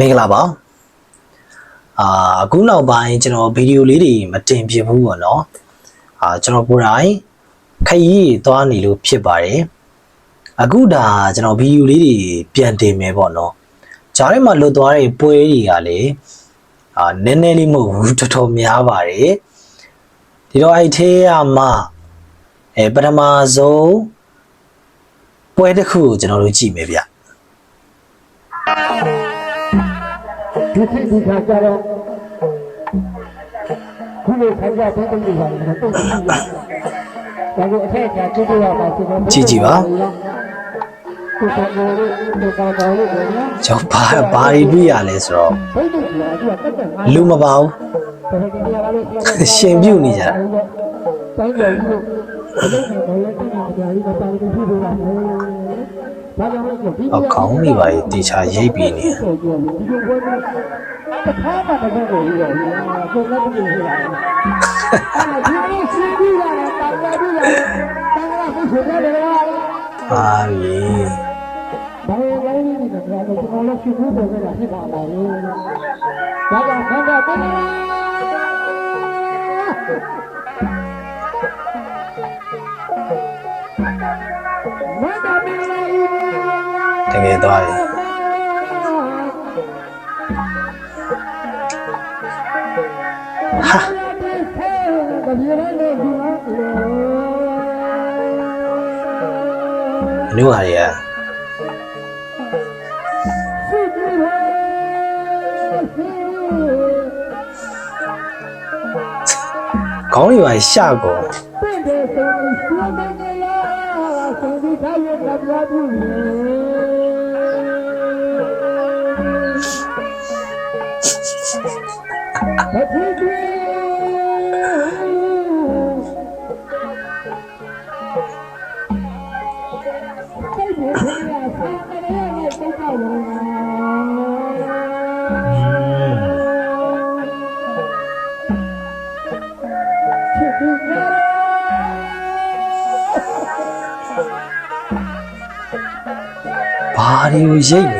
မင်္ဂလာပါအာအခုနောက်ပိုင်းကျွန်တော်ဗီဒီယိုလေးတွေမတင်ပြဘူးပေါ့နော်အာကျွန်တော်ကိုယ်တိုင်ခရီးသွားနေလို့ဖြစ်ပါတယ်အခုဒါကျွန်တော်ဗီဒီယိုလေးတွေပြန်တင်မယ်ပေါ့နော်ဂျားထဲမှာလွတ်သွားတဲ့ပွဲတွေကလည်းအာနည်းနည်းလေးမဟုတ်ဘူးတော်တော်များပါတယ်ဒီတော့အဲ့ထဲကမှအဲပထမဆုံးပွဲတစ်ခုကိုကျွန်တော်တို့ကြည့်မယ်ဗျ ဒီခေတ်ဒီခါကျတော့ခုလိုခိုင်းကြတဲ့တုံးတွေပါလို့တုံးကြည့်ရဒါကိုအထက်ကကြည့်ရပါဆိုတော့ဒီကောင်တို့ဒီကောင်တို့လို့ပြောနော်ကျွန်တော်ဘာဘာတွေတွေ့ရလဲဆိုတော့ဘိတ်တို့ကသူကတက်တက်ငါလူမပါဘူးတော်တော်ကြီးရပါလို့ရှင်ပြုတ်နေကြတာတိုင်းတော်ကြီးတို့ဘယ်လိုလဲဘယ်လိုလဲတရားကြီးမပါဘူးဖြစ်နေတာလဲဘာကြောင့်လဲဆိုဒီအကောင်းနေပါလေတေချာရိပ်ပြီးနေဒီလိုပွဲမျိုးတစ်ခါမှမလုပ် ဘူးရောကိုလည်းမလုပ်ဘူးလားအဲ့ဒါဒီလိုရှိပြီးလာတာတောင်းလာပြီးလာတောင်းလာဖို့ဆိုတယ်လားပါပြီဘာလို့လဲဒီကကတော့ကျွန်တော်လည်းရှိဖို့ပဲလားဖြစ်ပါလားလို့ဒါကြောင့်ဆန္ဒပေးမ တကယ်သွားပြီဟာအနုဟာတွေကခေါင်းတွေပါရှကုန် ဘာတွေကိုရိတ်နေ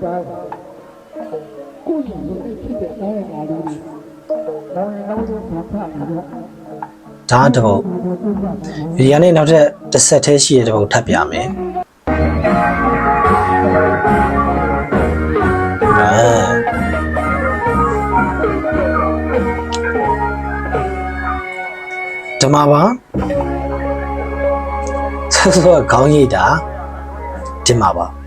ပြီးတော့မပါကိုယ်ကြီးရဲ့ဖြစ်တဲ့အားရပါလို့တော့လည်းတော့ဖတ်ထားရည်ဒါတစ်ပုတ်ဒီကနေ့နောက်ထပ်တစ်ဆက်သေးရှိတဲ့တစ်ပုတ်ထပ်ပြမယ်အာဓမ္မပါဆက်စောခေါင်းရိပ်တာဓမ္မပါ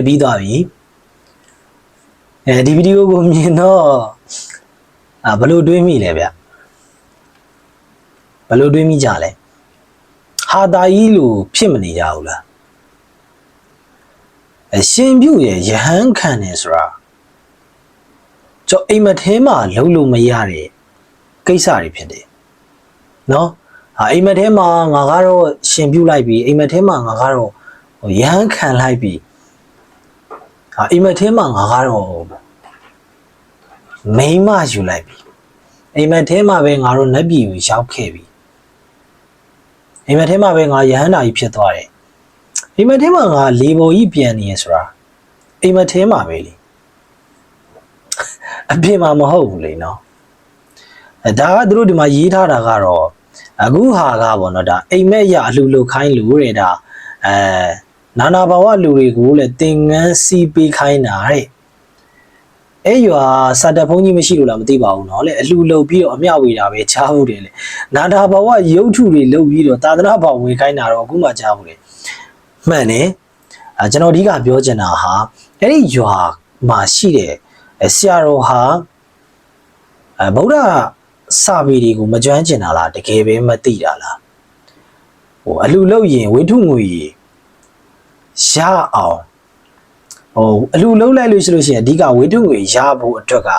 ကဲပြီးသွားပြီအဲဒီဗီဒီယိုကိုမြင်တော့အာဘယ်လိုတွေးမိလဲဗျဘယ်လိုတွေးမိကြလဲဟာတာကြီးလို့ဖြစ်မနေကြဘူးလားအရှင်ပြုတ်ရဲ့ယဟန်ခံနေဆိုတာကျွန်အိမ်မက်ထဲမှာလှုပ်လို့မရတဲ့ကိစ္စတွေဖြစ်တယ်နော်ဟာအိမ်မက်ထဲမှာငါကတော့ရှင်ပြုတ်လိုက်ပြီအိမ်မက်ထဲမှာငါကတော့ဟိုရဟန်းခံလိုက်ပြီ အအာအိမ်မက်ထဲမှာငါကတော့မိန်းမယူလိုက်ပြီအိမ်မက်ထဲမှာပဲငါတို့နတ်ပြည်ကိုရောက်ခဲ့ပြီအိမ်မက်ထဲမှာပဲငါရဟန္တာကြီးဖြစ်သွားတယ်အိမ်မက်ထဲမှာငါလေပေါ်ကြီးပြန်နေရဆိုတာအိမ်မက်ထဲမှာပဲလေအပြင်မှာမဟုတ်ဘူးလေနော်အဲဒါကသူတို့ဒီမှာရေးထားတာကတော့အခုဟာကပေါ့နော်ဒါအိမ်မက်ရအလှလုခိုင်းလို့တဲ့ဒါအဲ နာနာဘာဝလူတွေကိုလည်းသင်ငန်းစီးပေးခိုင်းတာတဲ့အဲ့ရွာစာတက်ဖုန်းကြီးမရှိလို့လားမသိပါဘူးเนาะလေအလှလုပြီးတော့အမျှဝေတာပဲချားဟုတ်တယ်လေနာနာဘာဝရုပ်ထုတွေလုပ်ပြီးတော့သာသနာ့ဘောင်ဝင်ခိုင်းတာတော့အခုမှချားဟုတ်တယ်မှန်တယ်အဲကျွန်တော်အဓိကပြောချင်တာဟာအဲ့ဒီရွာမှာရှိတဲ့အဲဆရာတော်ဟာအဲဗုဒ္ဓစာပေတွေကိုမကျွမ်းကျင်တာလားတကယ်ပဲမသိတာလားဟိုအလှလုရင်ဝိထုငွေ ရအောင်ဟိုအလှလုံးလိုက်လို့ရှိလို့ရှိရင်အဓိကဝိထုငွေရဖို့အတွက်က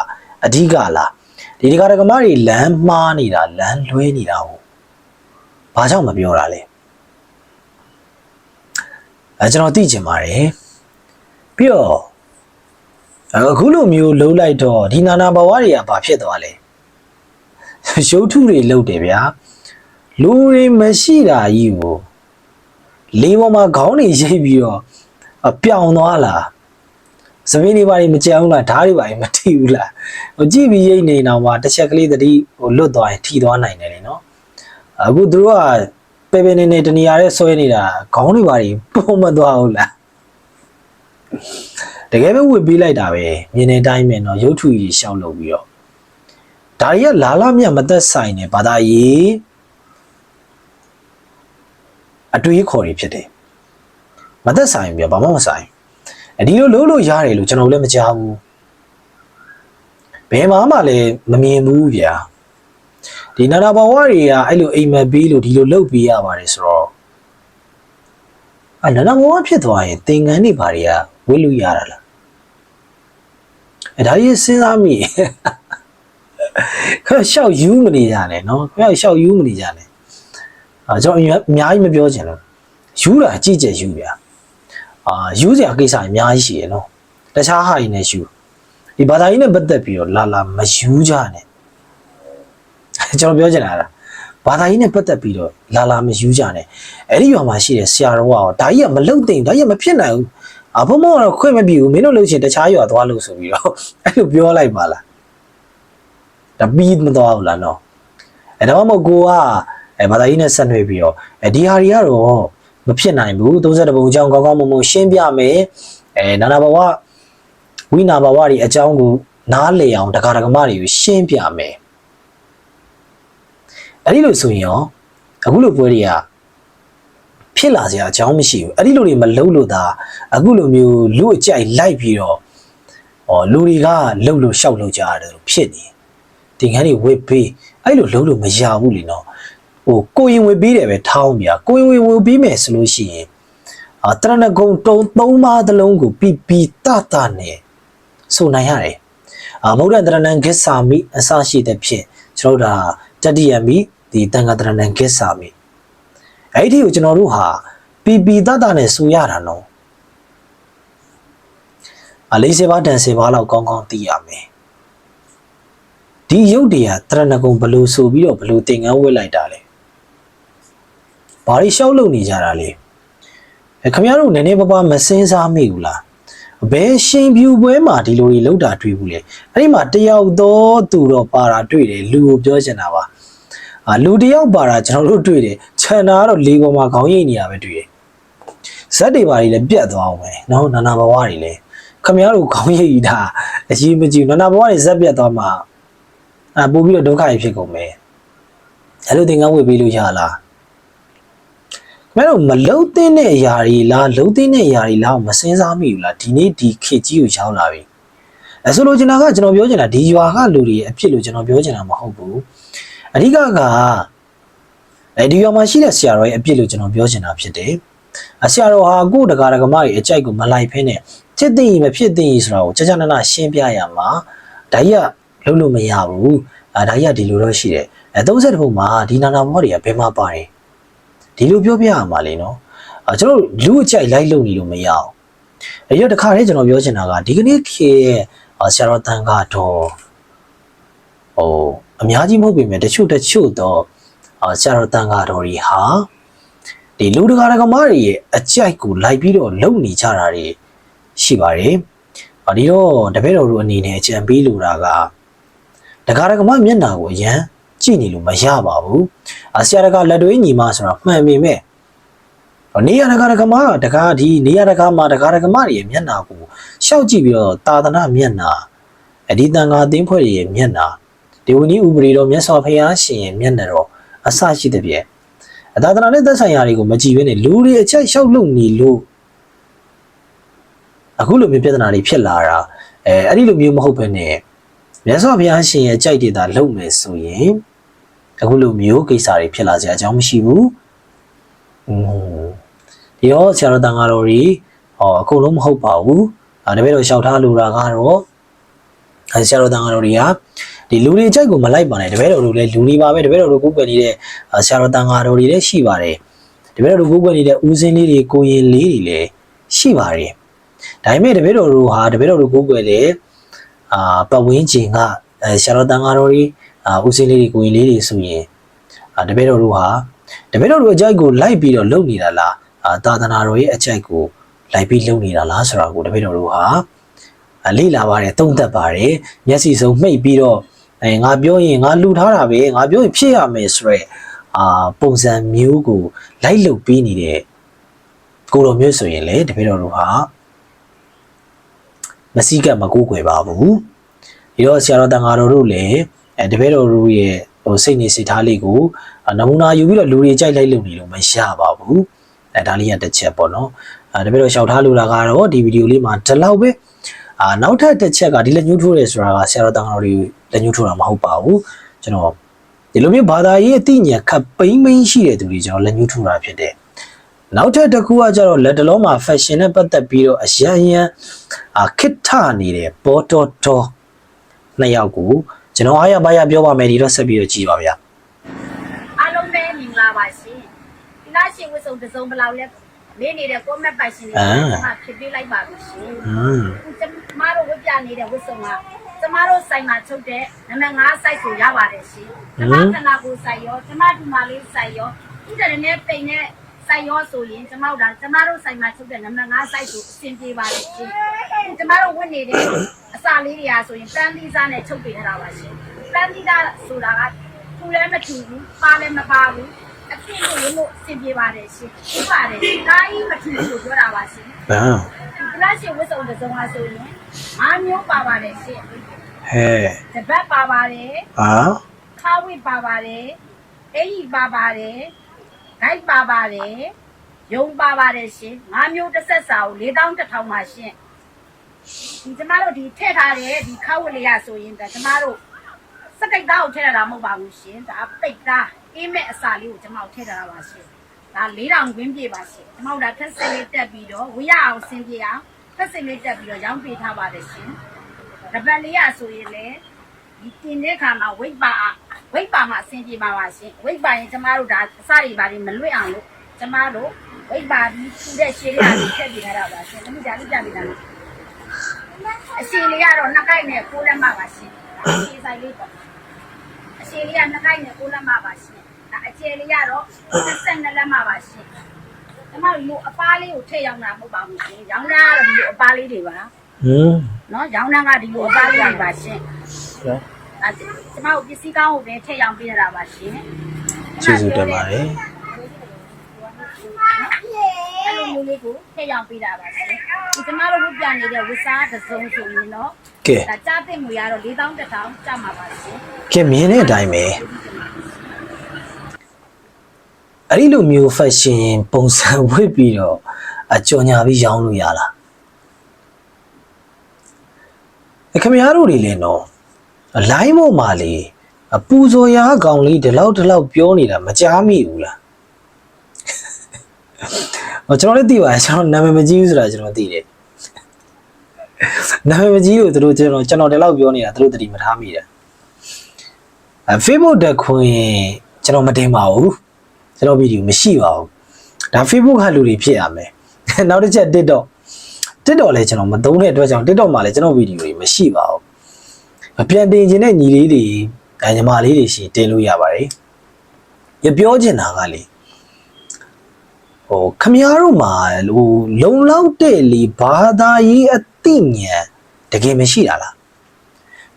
အဓိကလားဒီဒီကရကမတွေလမ်းမှားနေတာလမ်းလွဲနေတာဟိုဘာကြောင့်မပြောတာလဲအဲကျွန်တော်သိချင်ပါတယ်ပြီးတော့အခုလိုမျိုးလုံးလိုက်တော့ဒီနာနာဘဝတွေကဘာဖြစ်သွားလဲရုပ်ထုတွေလုတ်တယ်ဗျာလူတွေမရှိတာကြီးကို လေးပေါ်မှာခေါင်းတွေရိပ်ပြီးတော့အပြောင်သွားလားသမင်းတွေဘာတွေမကြောက်လားဓာတ်တွေဘာတွေမထိဘူးလားဟိုကြည့်ပြီးရိပ်နေတော့မှတစ်ချက်ကလေးတတိဟိုလွတ်သွားရင်ထိသွားနိုင်တယ်လေနော်အခုသူတို့ကပေပေနေနေတနေရာရဲဆွဲနေတာခေါင်းတွေဘာတွေပုံမသွားဘူးလားတကယ်ပဲဝစ်ပေးလိုက်တာပဲမြင်နေတိုင်းပဲเนาะရုပ်ထုကြီးရှောက်လုပ်ပြီးတော့ဒါတွေကလာလာမြတ်မသက်ဆိုင်နေဘာသာရေး အတွေးခေါ်တွေဖြစ်တယ်မသက်ဆိုင်ပြဘာမှမဆိုင်အဒီလိုလုံးလို့ရတယ်လို့ကျွန်တော်လည်းမကြားဘူးဘယ်မှမှလည်းမမြင်ဘူးဗျာဒီနာနာဘဝတွေကအဲ့လိုအိမ်မက်ပြီးလို့ဒီလိုလုပ်ပေးရပါတယ်ဆိုတော့အနာနာဘဝဖြစ်သွားရင်သင်္ကန်းတွေဘာတွေကဝိလို့ရတာလားအဲဒါကြီးစဉ်းစားမိခင်ဗျရှောက်ယူမနေကြနဲ့နော်ခင်ဗျရှောက်ယူမနေကြနဲ့ အာကျွန်တော်အများကြီးမပြောချင်လို့ယူတာအကြည့်ကျယူဗျာအာယူစရာကိစ္စအများကြီးရှိရနော်တခြားဟာတွေနဲ့ယူဒီဘာသာရေးနဲ့ပတ်သက်ပြီးတော့လာလာမယူကြနဲ့ကျွန်တော်ပြောချင်တာလားဘာသာရေးနဲ့ပတ်သက်ပြီးတော့လာလာမယူကြနဲ့အဲ့ဒီရွာမှာရှိတဲ့ဆရာတော်ကဒါကြီးကမလုံသိမ့်ဒါကြီးကမဖြစ်နိုင်ဘူးအဘုံမောကတော့ခွင့်မပြဘူးမင်းတို့လှုပ်ချင်တခြားရွာသွားလို့ဆိုပြီးတော့အဲ့လိုပြောလိုက်ပါလားဒါပြီးမသွားဘူးလားနော်အဲဒါမှမဟုတ်ကိုက အဲဘာသာရေးနဲ့ဆက်နွယ်ပြီးတော့အဲဒီဟာတွေကတော့မဖြစ်နိုင်ဘူး32ဘုံအကြောင်းကောင်းကောင်းမွန်မွန်ရှင်းပြမယ်အဲနာနာဘဝဝိနာဘဝတွေအကြောင်းကိုနားလည်အောင်တရားဓမ္မတွေကိုရှင်းပြမယ်အဲ့ဒီလိုဆိုရင်ရောအခုလိုပွဲတွေကဖြစ်လာစရာအကြောင်းမရှိဘူးအဲ့ဒီလိုတွေမလုပ်လို့သာအခုလိုမျိုးလူအကြိုက်လိုက်ပြီးတော့ဟောလူတွေကလှုပ်လို့ရှောက်လို့ကြရတယ်လို့ဖြစ်နေတင်ခန်းတွေဝစ်ပေးအဲ့လိုလှုပ်လို့မရဘူးလीနော် ဟိုကိုရင်ဝစ်ပေးတယ်ပဲထောင်းပြကိုရင်ဝစ်ဝစ်ပေးမယ်ဆိုလို့ရှိရင်အာတရဏဂုံတုံသုံးပါးသလုံးကိုပြပြတတနဲ့ဆိုနိုင်ရတယ်အာမௌဒ္ဒတရဏံဂစ္ဆာမိအစရှိတဲ့ဖြင့်ကျွန်တော်တို့ဒါတတိယမိဒီတန်ခါတရဏံဂစ္ဆာမိအဲ့ဒီကိုကျွန်တော်တို့ဟာပီပီတတနဲ့ဆိုရတာနော်အလေးစေပါတန်စေပါလောက်ကောင်းကောင်းသိရမယ်ဒီရုပ်တွေကတရဏဂုံဘလို့ဆိုပြီးတော့ဘလို့သင်္ကန်းဝတ်လိုက်တာလဲ ဘာတွေရှောက်လုံနေကြတာလဲအဲခမရတို့နည်းနည်းပါးပါးမစင်းစားမိဘူးလားဘယ်ရှင်ဖြူပွဲမှာဒီလိုတွေလောက်တာတွေ့ဘူးလေအဲ့ဒီမှာတယောက်တော့သူတော့ပါတာတွေ့တယ်လူကိုပြောချင်တာပါအာလူတယောက်ပါတာကျွန်တော်တို့တွေ့တယ်ခြံတာကတော့လေပေါ်မှာခေါင်းရိပ်နေရပဲတွေ့တယ်ဇက်တွေပါတွေလည်းပြတ်သွားအောင်ပဲနော်နာနာဘဝတွေလည်းခမရတို့ခေါင်းရိပ်တာအကြီးမကြီးနာနာဘဝတွေဇက်ပြတ်သွားမှာအာပို့ပြီးတော့ဒုက္ခတွေဖြစ်ကုန်မယ်အဲ့လိုသင်္ကန်းဝေပေးလို့ရလား မင်းတို့မလုံသင်းတဲ့အရာတွေလားလုံသင်းတဲ့အရာတွေလားမစင်စားမိဘူးလားဒီနေ့ဒီခေတ်ကြီးကိုရောက်လာပြီအဲဆိုလိုချင်တာကကျွန်တော်ပြောချင်တာဒီရွာကလူတွေအဖြစ်လို့ကျွန်တော်ပြောချင်တာမဟုတ်ဘူးအဓိကကအဲဒီရွာမှာရှိတဲ့ဆရာတော်ရဲ့အဖြစ်လို့ကျွန်တော်ပြောချင်တာဖြစ်တယ်အဆရာတော်ဟာကိုယ်တကာတကမတွေအကြိုက်ကိုမလိုက်ဖဲနဲ့ဖြစ်သိရင်မဖြစ်သိရင်ဆိုတာကိုကြာကြာနာနာရှင်းပြရမှာဒါကြီးကလုံးလို့မရဘူးအဲဒါကြီးကဒီလိုတော့ရှိတယ်အဲ30ဘုံမှာဒီနာနာဘောတွေကဘယ်မှာပါတယ် ဒီလိုပြောပြရမှာလေနော်အဲကျွန်တော်လူအကြိုက်လိုက်လို့နေလို့မရအောင်အဲ့တော့တခါတည်းကျွန်တော်ပြောချင်တာကဒီကနေ့ခေတ်ရဲ့အာဆရာတော်တန်ကတော့ဟိုအများကြီးမဟုတ်ပေမဲ့တချို့တချို့တော့အာဆရာတော်တန်ကတော့တွေဟာဒီလူတကာတကမားတွေရဲ့အကြိုက်ကိုလိုက်ပြီးတော့လုံနေကြတာတွေရှိပါတယ်။အာဒီတော့တပည့်တော်တို့အနေနဲ့အကြံပေးလိုတာကတကာတကမားမျက်နှာကိုအရန် ကြည့်နေလို့မရပါဘူး။အာဆရာတကလက်တွေညီမဆိုတာမှန်ပေမဲ့နေရတကာတကမားတကာဒီနေရတကာမှာတကာတကမားတွေရဲ့မျက်နှာကိုရှောက်ကြည့်ပြီးတော့တာသနာမျက်နှာအဒီတန်ဃာအသင်းဖွဲ့တွေရဲ့မျက်နှာဒီဝဏီဥပရိတော်မြတ်စွာဘုရားရှင်ရဲ့မျက်နှာတော်အစရှိတဲ့ပြည့်အသာသနာနဲ့သက်ဆိုင်ရာတွေကိုမကြည့်ဘဲနဲ့လူတွေအချက်လျှောက်လုံနေလို့အခုလိုမျိုးပြဿနာတွေဖြစ်လာတာအဲအဲ့ဒီလိုမျိုးမဟုတ်ဘဲနဲ့မြတ်စွာဘုရားရှင်ရဲ့ကြိုက်တဲ့တာလုံမယ်ဆိုရင် အခုလိုမျိုးကိစ္စတွေဖြစ်လာစရာအကြောင်းမရှိဘူးอืมဒီတော့ဆရာတော်တန်ဃာတော်တွေဟောအကုန်လုံးမဟုတ်ပါဘူးအဲဒါပေမဲ့လျှောက်ထားလိုတာကတော့အဲဆရာတော်တန်ဃာတော်တွေကဒီလူတွေအကြိုက်ကိုမလိုက်ပါနဲ့တပည့်တော်တို့လည်းလူတွေပါပဲတပည့်တော်တို့ကိုယ်ပဲနေတဲ့ဆရာတော်တန်ဃာတော်တွေလည်းရှိပါတယ်တပည့်တော်တို့ကိုယ်ပဲနေတဲ့ဦးစင်းလေးတွေကိုရင်လေးတွေလည်းရှိပါတယ်ဒါပေမဲ့တပည့်တော်တို့ဟာတပည့်တော်တို့ကိုယ်ပဲလေအာပတ်ဝန်းကျင်ကအဲဆရာတော်တန်ဃာတော်တွေ အာဦးစင်းလေးတွေကိုရင်လေးတွေဆိုရင်အာတပည့်တော်တို့ဟာတပည့်တော်တို့အကြိုက်ကိုလိုက်ပြီးတော့လုပ်နေတာလားအာသာသနာတော်ရဲ့အကြိုက်ကိုလိုက်ပြီးလုပ်နေတာလားဆိုတာကိုတပည့်တော်တို့ဟာအလေးလာပါတယ်တုံးသက်ပါတယ်မျက်စိစုံမှိတ်ပြီးတော့အဲငါပြောရင်ငါလှူထားတာပဲငါပြောရင်ဖြစ်ရမယ်ဆိုရက်အာပုံစံမျိုးကိုလိုက်လုပ်ပြီးနေတဲ့ကိုတော်မျိုးဆိုရင်လေတပည့်တော်တို့ဟာမစည်းကပ်မကိုးကွယ်ပါဘူးဒီတော့ဆရာတော်တန်ဃာတော်တို့လည်း အဲတပည့်တော်တို့ရဲ့ဟိုစိတ်နေစိတ်ထားလေးကိုနမူနာယူပြီးတော့လူတွေကြိုက်လိုက်လုပ်နေလို့မရပါဘူးအဲဒါလေးရတစ်ချက်ပေါ့နော်အဲတပည့်တော်လျှောက်ထားလိုတာကတော့ဒီဗီဒီယိုလေးမှာဒီလောက်ပဲအာနောက်ထပ်တစ်ချက်ကဒီလက်ညှိုးထိုးရဲဆိုတာကဆရာတော်တန်ဃာတော်တွေလက်ညှိုးထိုးတာမဟုတ်ပါဘူးကျွန်တော်ဒီလိုမျိုးဘာသာရေးအသိဉာဏ်ခပ်ပိမ့်ပိမ့်ရှိတဲ့သူတွေကျွန်တော်လက်ညှိုးထိုးတာဖြစ်တယ်နောက်ထပ်တစ်ခုကကျတော့လက်တလုံးမှာ fashion နဲ့ပတ်သက်ပြီးတော့အရန်ရန်အာခစ်ထနေတဲ့ပေါ်တော်တော်နှစ်ယောက်ကို ကျွန်တော်အားရပါရပြောပါမယ်ဒီတော့ဆက်ပြီးတော့ကြည့်ပါဗျာအားလုံးပဲမင်္ဂလာပါရှင်ဒီလားရှင်ဝစ်စုံတစ်စုံဘယ်လောက်လဲနေနေတဲ့ comment ပိုင်ရှင်တွေအာကဖြစ်ပြလိုက်ပါပြီရှင်อืมကျမတို့ဝတ်ပြနေတဲ့ဝစ်စုံကကျမတို့ဆိုင်မှာချုပ်တဲ့နံပါတ်5 site ကိုရပါတယ်ရှင်ကျမခနာကိုစိုက်ရောကျမဒီမာလေးစိုက်ရောဥဒရနဲ့ပိန်နဲ့ စိုက်ရောဆိုရင်ကျမတို့ဒါကျမတို့ဆိုင်မှာချုပ်တဲ့နံပါတ်5 site ကိုအဆင်ပြေပါတယ်ရှင်ကျမတို့ဝတ်နေတဲ့အစာလေးတွေအားဆိုရင်တန်းသီးစားနဲ့ချုပ်ပေးထားတာပါရှင်တန်းသီးသားဆိုတာကထူလည်းမထူဘူးပါလည်းမပါဘူးအဖြစ်လို့ရလို့အဆင်ပြေပါတယ်ရှင်ဟုတ်ပါတယ်ဒါကြီးမထူလို့ပြောတာပါရှင်ဘာဒီလားရှင်ဝတ်စုံတစ်စုံပါဆိုရင်အားမျိုးပါပါတယ်ရှင်ဟဲ့တပတ်ပါပါတယ်ဟာခါဝိပါပါတယ်အိကြီးပါပါတယ် ဂိုက်ပါပါတယ်ယုံပါပါတယ်ရှင်ငါးမျိုးတစ်ဆက်စာကို၄တောင်းတစ်ထောင်ပါရှင်ဒီကျမတို့ဒီထည့်ထားတဲ့ဒီခါဝိလေးရဆိုရင်ဒါကျမတို့စကိတ်သားကိုထည့်ရတာမဟုတ်ပါဘူးရှင်ဒါပိတ်သားအေးမဲ့အစာလေးကိုကျမတို့ထည့်ထားတာပါရှင်ဒါ၄တောင်ခွင်းပြေပါရှင်။ကျွန်တော်တို့ဒါထက်စင်လေးတက်ပြီးတော့ဝရအောင်ဆင်းပြေအောင်ထက်စင်လေးတက်ပြီးတော့ရောင်းပေးထားပါတယ်ရှင်။တပတ်လေးရဆိုရင်လည်းဒီ တင်တဲ့ခါမှာဝိတ်ပါဝိတ်ပါမှာအဆင်ပြေပါပါရှင်။ဝိတ်ပါရင်ကျမတို့ဒါအစတွေပါတွေမလွတ်အောင်လို့ကျမတို့ဝိတ်ပါပြီးထူတဲ့ရှည်လေးတွေထည့်ပေးထားတာပါရှင်။သမီးဒါလေးပြပေးတာလို့အရှည်လေးကတော့နှစ်ကိုက်နဲ့ကိုးလက်မပါရှင်။အရှည်ဆိုင်လေးပေါ့အရှည်လေးကနှစ်ကိုက်နဲ့ကိုးလက်မပါရှင်။ဒါအကျယ်လေးကတော့22လက်မပါရှင်။ကျမတို့လူအပားလေးကိုထည့်ရောက်တာမဟုတ်ပါဘူးရှင်။ရောင်းတာကတော့ဒီလိုအပားလေးတွေပါอืมနော်။ရောင်းတာကဒီလိုအပားလေးတွေပါရှင်။ အဲကျမတို့ပစ္စည်းကောင်းကိုပဲထည့်ရောက်ပေးရတာပါရှင်။ကျေးဇူးတင်ပါတယ်အဲ့လိုမျိုးလေးကိုထည့်ရောက်ပေးတာပါရှင်။ဒီကျမတို့ဝတ်ပြနေတဲ့ဝတ်စားတစ်စုံဆိုရင်တော့ကဲဒါကြားသိငွေကတော့4000တောင်ကျမှာပါရှင်ကဲမြင်တဲ့အတိုင်းပဲအဲ့ဒီလိုမျိုး fashion ပုံစံဝတ်ပြီးတော့အကြော်ညာပြီးရောင်းလို့ရလားအခင်ဗျားတို့တွေလည်းနော် အလိုင်းပေါ်မှာလေအပူဇော်ရာကောင်လေးဒီလောက်ဒီလောက်ပြောနေတာမကြားမိဘူးလားဟောကျွန်တော်လည်းသိပါတယ်ကျွန်တော်နာမည်မကြီးဘူးဆိုတာကျွန်တော်သိတယ်နာမည်မကြီးလို့သူတို့ကျွန်တော်ကျွန်တော်ဒီလောက်ပြောနေတာသူတို့သတိမထားမိတယ်အဲ Facebook တက်ခွင့်ကျွန်တော်မတင်ပါဘူးကျွန်တော်ဗီဒီယိုမရှိပါဘူးဒါ Facebook ကလူတွေဖြစ်ရမယ်နောက်တစ်ချက် TikTok TikTok လည်းကျွန်တော်မသုံးတဲ့အတွက်ကြောင့် TikTok မှာလည်းကျွန်တော်ဗီဒီယိုတွေမရှိပါဘူး အပြန်တင်ခြင်းတဲ့ညီလေးတွေအဲညီမလေးတွေရှိတင်လို့ရပါတယ်ရပြောချင်တာကလေဟိုခမည်းတော်မှာဟိုလုံလောက်တဲ့လေဘာသာရေးအသိဉာဏ်တကယ်မရှိတာလား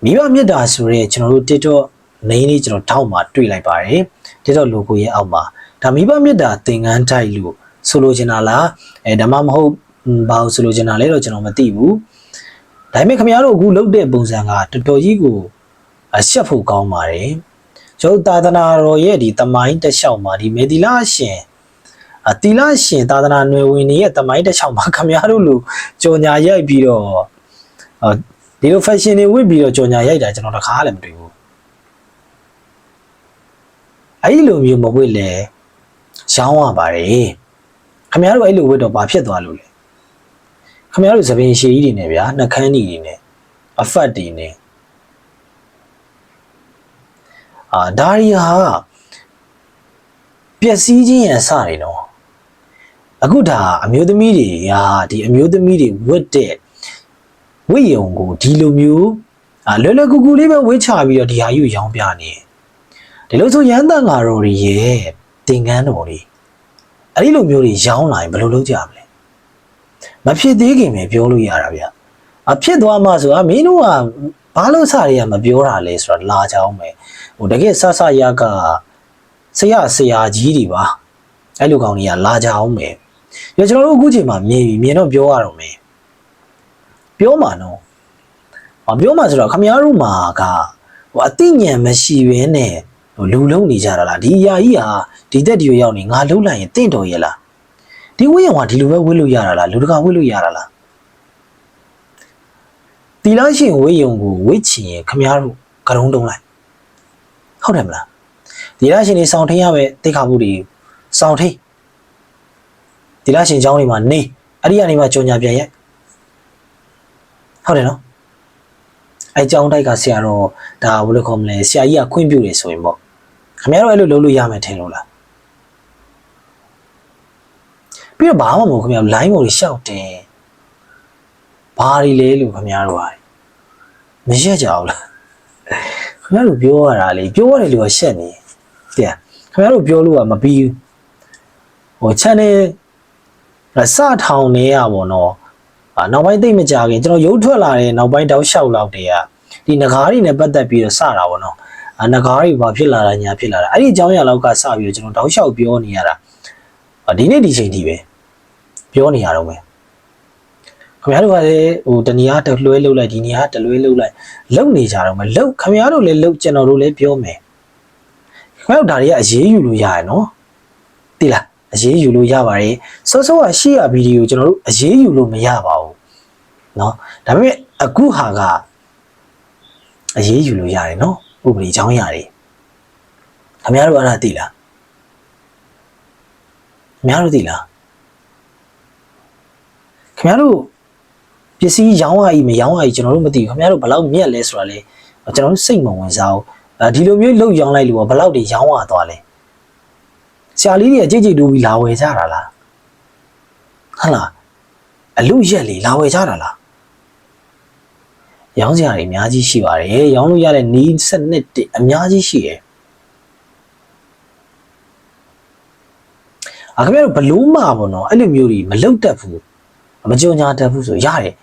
မိဘမြတ်တာဆိုရဲကျွန်တော်တို့ TikTok နေလေးကျွန်တော်ထောက်မှာတွေ့လိုက်ပါတယ် TikTok logo ရဲ့အောက်မှာဒါမိဘမြတ်တာသင်္ကန်းတိုက်လို့ဆိုလိုချင်တာလားအဲဒါမှမဟုတ်ဟွန်းဘာလို့ဆိုလိုချင်တာလဲတော့ကျွန်တော်မသိဘူး ဒါပေမဲ့ခင်ဗျားတို့အခုလုပ်တဲ့ပုံစံကတော်တော်ကြီးကိုအရှက်ဖို့ကောင်းပါတယ်ကျွန်တော်သာသနာတော်ရဲ့ဒီတမိုင်းတက်လျှောက်မှာဒီမေဒီလာရှင်အတီလာရှင်သာသနာနယ်ဝင်တွေရဲ့တမိုင်းတက်လျှောက်မှာခင်ဗျားတို့လူကြော်ညာရိုက်ပြီးတော့အော်ဒီလို fashion တွေဝတ်ပြီးတော့ကြော်ညာရိုက်တာကျွန်တော်တခါလည်းမတွေ့ဘူးအဲ့ဒီလိုမျိုးမဝတ်လဲရောင်းရပါတယ်ခင်ဗျားတို့အဲ့လိုဝတ်တော့ဘာဖြစ်သွားလို့လဲ ခင်ဗျားတို့သပင်ရှည်ကြီးတွေနဲ့ဗျာနှကန်းကြီးတွေနဲ့အဖတ်တွေနဲ့အာဒါရီဟာပျက်စီးခြင်းရန်စတယ်နော်အခုဒါအမျိုးသမီးတွေဟာဒီအမျိုးသမီးတွေဝတ်တဲ့ဝိယုံကိုဒီလိုမျိုးအာလွယ်လွယ်ကူကူလေးပဲဝတ်ချပြီးတော့ဒီဟာယူရောင်းပြနေတယ်ဒီလိုဆိုရန်တန်ဃာတော်တွေရဲ့သင်္ကန်းတော်တွေအဲ့ဒီလိုမျိုးတွေရောင်းလာရင်ဘယ်လိုလုပ်ကြမလဲ မဖြစ်သေးခင်ပဲပြောလို့ရတာဗျအဖြစ်သွားမှဆိုတာမင်းတို့ကဘာလို့စတွေကမပြောတာလဲဆိုတာလာကြအောင်ပဲဟိုတကယ်ဆဆရကဆရာဆရာကြီးတွေပါအဲ့လိုကောင်တွေကလာကြအောင်ပဲရကျွန်တော်တို့အခုချိန်မှာမြင်ပြီမြင်တော့ပြောရတော့မယ်ပြောမှာနော်ဟောပြောမှာဆိုတော့ခမည်းတော်မှာကဟိုအသိဉာဏ်မရှိဘဲနဲ့ဟိုလူလုံးနေကြတာလားဒီအရာကြီးဟာဒီသက်ဒီကိုရောက်နေငါလုံးလိုက်ရင်တင့်တော်ရဲ့လား ဒီဝိယံကဒီလိုပဲဝိလို့ရတာလားလူတကာဝိလို့ရတာလားတီလာရှင်ဝိယံကိုဝိချင်ရင်ခမည်းတော်ကရုံးတုံးလိုက်ဟုတ်တယ်မလားတီလာရှင်နေစောင့်ထင်းရပဲတိတ်ခါမှုတွေစောင့်ထင်းတီလာရှင်เจ้าနေမှာနေအဲ့ဒီကနေမှကြော်ညာပြန်ရဲ့ဟုတ်တယ်နော် အဲကြောင်းတိုက်ကဆရာတော်ဒါဘယ်လိုခေါ်မလဲဆရာကြီးကခွင့်ပြုတယ်ဆိုရင်ပေါ့ခင်ဗျားတို့အဲ့လိုလုပ်လို့ရမယ်ထင်လို့လား ပြီးတော့ဘာမှမဟုတ်ခင်ဗျား line ပေါ်ရှောက်တယ်ဘာတွေလဲလို့ခင်ဗျားတို့ဟာမရက်ကြဘူးလားခင်ဗျားတို့ပြောရတာလေပြောရတယ်လို့ရှက်နေတဲ့ခင်ဗျားတို့ပြောလို့ကမပြီးဘူးဟို channel စထောင်နေရပါတော့အာနောက်ပိုင်းသိမ့်မကြခင်ကျွန်တော်ရုပ်ထွက်လာတဲ့နောက်ပိုင်းတောက်လျှောက်လောက်တည်းကဒီငကားတွေနဲ့ပတ်သက်ပြီးတော့စတာပေါ့နော်အာငကားတွေဘာဖြစ်လာတာညာဖြစ်လာတာအဲ့ဒီအကြောင်းအရာလောက်ကစပြီးတော့ကျွန်တော်တောက်လျှောက်ပြောနေရတာအာ ဒီနေ့ဒီချိန်ထိပဲပြောနေရတော့မယ်ခင်ဗျားတို့ကလည်းဟိုတနည်းအားတလွဲလှုပ်လိုက်ဒီနည်းအားတလွဲလှုပ်လိုက်လှုပ်နေကြတော့မယ်လှုပ်ခင်ဗျားတို့လည်းလှုပ်ကျွန်တော်တို့လည်းပြောမယ်ခင်ဗျားတို့ဒါတွေကအရေးယူလို့ရရနော်တိလားအရေးယူလို့ရပါတယ်စောစောကရှေ့ရဗီဒီယိုကျွန်တော်တို့အရေးယူလို့မရပါဘူးเนาะဒါပေမဲ့အခုဟာကအရေးယူလို့ရတယ်เนาะဥပဒေအကြောင်းရတယ်ခင်ဗျားတို့အဲ့ဒါသိလား ခင်ဗျားတို့သိလားခင်ဗျားတို့ပစ္စည်းရောင်းရည်မရောင်းရည်ကျွန်တော်တို့မသိဘူးခင်ဗျားတို့ဘယ်လောက်မြက်လဲဆိုတာလေကျွန်တော်တို့စိတ်မဝင်စားဘူးအဲဒီလိုမျိုးလှုပ်ရောင်းလိုက်လို့ဘယ်လောက်တွေရောင်းရသွားလဲဆရာလေးတွေကကြိတ်ကြိတ်တူပြီးလာဝယ်ကြတာလားဟုတ်လားအလူရက်လေလာဝယ်ကြတာလားရောင်းစရာတွေအများကြီးရှိပါတယ်ရောင်းလို့ရတဲ့နီးစနစ်တွေအများကြီးရှိတယ် အခမရတို့ဘလို့မှပေါ့နော်အဲ့လိုမျိုးတွေမလုတ်တတ်ဘူးမကြော်ညာတတ်ဘူးဆိုရတယ်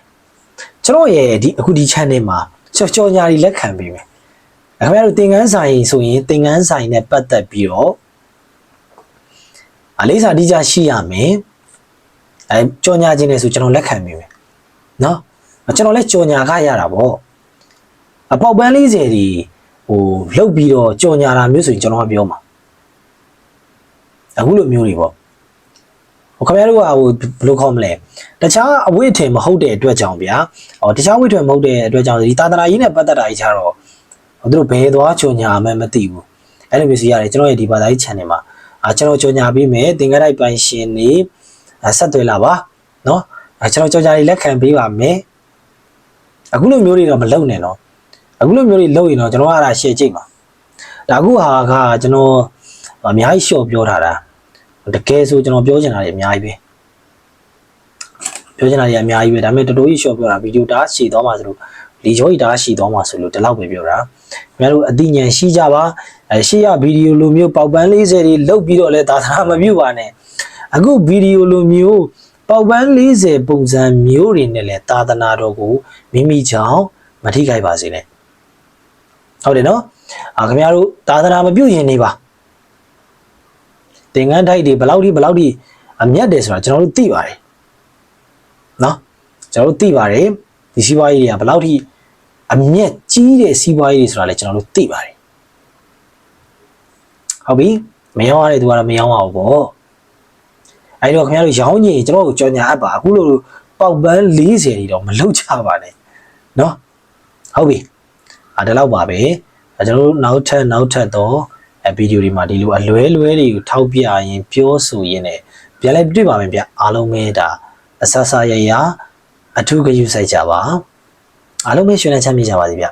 ကျွန်တော်ရဲ့ဒီအခုဒီ channel မှာကြော်ကြော်ညာတွေလက်ခံပေးမယ်အခမရတို့သင်ငန်းဆိုင်ဆိုရင်သင်ငန်းဆိုင်နဲ့ပတ်သက်ပြီးတော့အလေးစားတိကျရှိရမယ်အဲကြော်ညာခြင်းနဲ့ဆိုကျွန်တော်လက်ခံမိမယ်နော်ကျွန်တော်လည်းကြော်ညာခရတာပေါ့အပေါက်ပန်း40ဒီဟိုလှုပ်ပြီးတော့ကြော်ညာတာမျိုးဆိုရင်ကျွန်တော်ကပြောမှာအခုလိုမျိုးတွေပေါ့ ဟိုခင်ဗျားတို့ကဟိုဘယ်လိုခေါ်မလဲတခြားအဝိအထင်မဟုတ်တဲ့အတွက်ကြောင့်ဗျာဟောတခြားဝိအထင်မဟုတ်တဲ့အတွက်ကြောင့်ဒီသာသနာရေးနဲ့ပတ်သက်တာကြီးကြတော့သူတို့ဘယ်သွားချွန်ညာမှမသိဘူးအဲ့လိုမျိုးစီရတယ်ကျွန်တော်ရဲ့ဒီဘာသာရေး channel မှာအာကျွန်တော်ချွန်ညာပေးမယ်သင်္ကန်းတိုက်ပိုင်ရှင်နေဆက်သွယ်လာပါနော်ကျွန်တော်ကြော်ကြာလေးလက်ခံပေးပါမယ်အခုလိုမျိုးတွေတော့မလုပ်နဲ့တော့အခုလိုမျိုးတွေလုပ်ရင်တော့ကျွန်တော်ကအဲ့ဒါရှယ်ကြိတ်ပါဒါအခုဟာကကျွန်တော်အများကြီးရှော့ပြောထားတာ တကယ်ဆိုကျွန်တော်ပြောချင်တာတွေအများကြီးပဲပြောချင်တာတွေအများကြီးပဲဒါပေမဲ့တော်တော်ကြီး short ပြောတာဗီဒီယိုတားရှည်သွားမှာဆိုလို့လီချောကြီးတားရှည်သွားမှာဆိုလို့ဒီလောက်ပဲပြောတာခင်ဗျားတို့အသိဉာဏ်ရှိကြပါအဲရှေ့ရဗီဒီယိုလိုမျိုးပေါက်ပန်း40တွေလုတ်ပြီးတော့လဲသာသနာမပြုပါနဲ့အခုဗီဒီယိုလိုမျိုးပေါက်ပန်း40ပုံစံမျိုးတွေနဲ့လဲသာသနာတော်ကိုမိမိကြောင့်မထိခိုက်ပါစေနဲ့ဟုတ်တယ်နော်အာခင်ဗျားတို့သာသနာမပြုရင်နေပါ သင်္ကန်းထိုက်တွေဘယ်လောက်ထိဘယ်လောက်ထိအမျက်တယ်ဆိုတာကျွန်တော်တို့သိပါတယ်နော်ကျွန်တော်တို့သိပါတယ်ဒီစီးပွားရေးတွေကဘယ်လောက်ထိအမျက်ကြီးတဲ့စီးပွားရေးတွေဆိုတာလည်းကျွန်တော်တို့သိပါတယ်ဟုတ်ပြီမရောရတဲ့သူကတော့မရောအောင်ပေါ့အဲ့တော့ခင်ဗျားတို့ရောင်းကြီးကျွန်တော်တို့ကြော်ညာအပ်ပါအခုလိုပေါက်ပန်း40တွေတော့မလုပ်ကြပါနဲ့နော်ဟုတ်ပြီအဲဒါတော့ပါပဲအဲကျွန်တော်တို့နောက်ထပ်နောက်ထပ်တော့ အဲဗီဒီယိုတွေမှာဒီလိုအလွဲလွဲတွေကိုထောက်ပြရင်ပြောဆိုရင်းနဲ့ပြန်လဲတွေ့ပါမယ်ဗျအားလုံးပဲဒါအဆဆရရအထူးဂရုစိုက်ကြပါအားလုံးပဲရှင်လန်းချမ်းမြေ့ကြပါစေဗျ